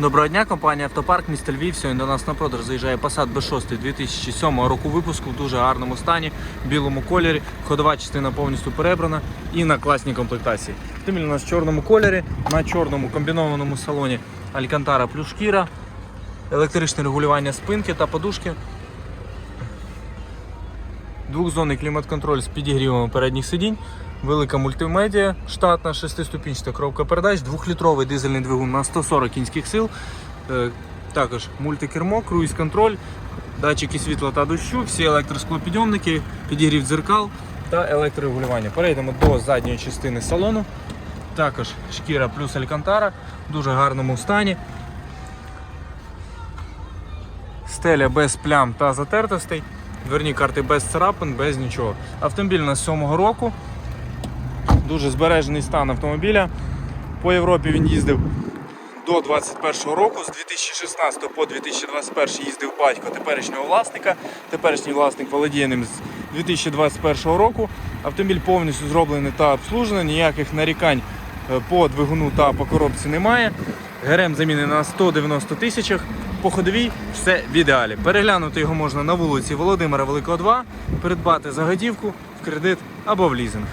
Доброго дня, компанія Автопарк, місто Львів. Сьогодні до нас на продаж заїжджає Passat B6 2007 року випуску в дуже гарному стані, білому кольорі. Ходова частина повністю перебрана і на класній комплектації. Автомобіль у нас в чорному кольорі, на чорному комбінованому салоні Алькантара плюс шкіра, електричне регулювання спинки та подушки. Двохзонний клімат-контроль з підігрівом передніх сидінь, велика мультимедіа, штатна шестиступінчата коробка передач, двохлітровий дизельний двигун на 140 кінських сил. Е, Також мультикермо, круїз-контроль, датчики світла та дощу, всі електросклопідйомники, підігрів дзеркал та електрорегулювання. Перейдемо до задньої частини салону. Також шкіра плюс алькантара в дуже гарному стані. Стеля без плям та затертостей. Дверні карти без царапин, без нічого. Автомобіль у нас 7-го року. Дуже збережений стан автомобіля. По Європі він їздив до 21-го року. З 2016 по 2021 їздив батько теперішнього власника. Теперішній власник володіє ним з 2021 року. Автомобіль повністю зроблений та обслужений. Ніяких нарікань е, по двигуну та по коробці немає. ГРМ замінений на 190 тисячах. По ходовій все в ідеалі. Переглянути його можна на вулиці Володимира Великого 2, придбати за готівку, в кредит або в лізинг.